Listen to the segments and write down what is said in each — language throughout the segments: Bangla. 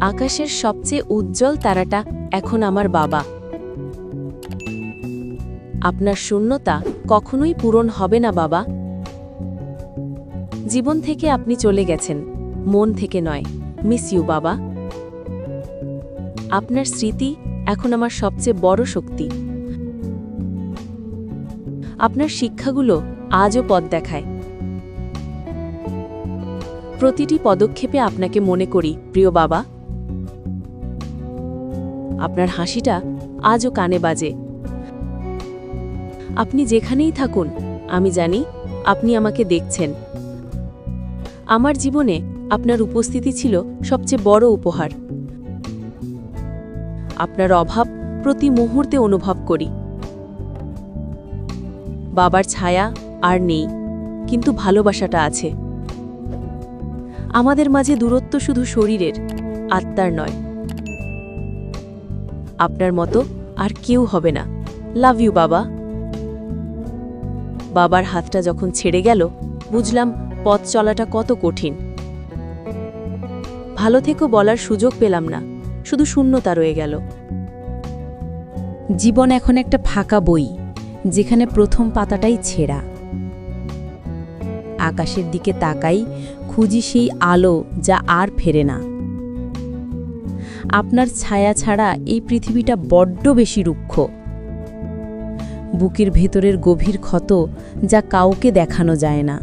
আকাশের সবচেয়ে উজ্জ্বল তারাটা এখন আমার বাবা। আপনার শূন্যতা কখনোই পূরণ হবে না, বাবা। জীবন থেকে আপনি চলে গেছেন, মন থেকে নয়। মিস ইউ, বাবা। আপনার স্মৃতি এখন আমার সবচেয়ে বড় শক্তি। আপনার শিক্ষাগুলো আজও পথ দেখায়। প্রতিটি পদক্ষেপে আপনাকে মনে করি, প্রিয় বাবা। আপনার হাসিটা আজও কানে বাজে। আপনি যেখানেই থাকুন, আমি জানি আপনি আমাকে দেখছেন। আমার জীবনে আপনার উপস্থিতি ছিল সবচেয়ে বড় উপহার। আপনার অভাব প্রতি মুহূর্তে অনুভব করি। বাবার ছায়া আর নেই, কিন্তু ভালোবাসাটা আছে। আমাদের মাঝে দূরত্ব শুধু শরীরের, আত্মার নয়। আপনার মতো আর কেউ হবে না। লাভ ইউ বাবা। বাবার হাতটা যখন ছেড়ে গেল, বুঝলাম পথ চলাটা কত কঠিন। ভালো থেকো বলার সুযোগ পেলাম না, শুধু শূন্যতা রয়ে গেল। জীবন এখন একটা ফাঁকা বই, যেখানে প্রথম পাতাটাই ছেঁড়া। আকাশের দিকে তাকাই, খুঁজি সেই আলো যা আর ফেরে না। আপনার ছায়া ছাড়া এই পৃথিবীটা বড্ড বেশি রুক্ষ। বুকের ভেতরের গভীর ক্ষত যা কাউকে দেখানো যায় না।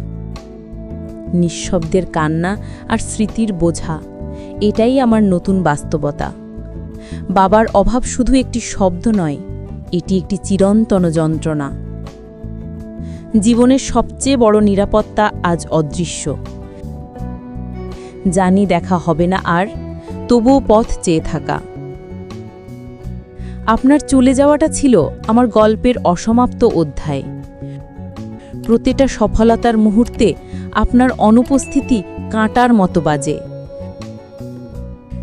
নিঃশব্দের কান্না আর স্মৃতির বোঝা, এটাই আমার নতুন বাস্তবতা। বাবার অভাব শুধু একটি শব্দ নয়, এটি একটি চিরন্তন যন্ত্রণা। জীবনের সবচেয়ে বড় নিরাপত্তা আজ অদৃশ্য। জানি দেখা হবে না আর তবুও পথ চেয়ে থাকা। আপনার চলে যাওয়াটা ছিল আমার গল্পের অসমাপ্ত অধ্যায়। প্রতিটা সফলতার মুহূর্তে আপনার অনুপস্থিতি কাঁটার মতো বাজে।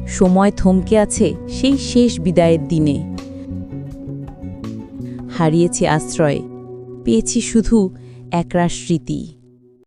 সময় থমকে আছে সেই শেষ বিদায়ের দিনে। হারিয়েছি আশ্রয়, পেয়েছি শুধু একরাশ স্মৃতি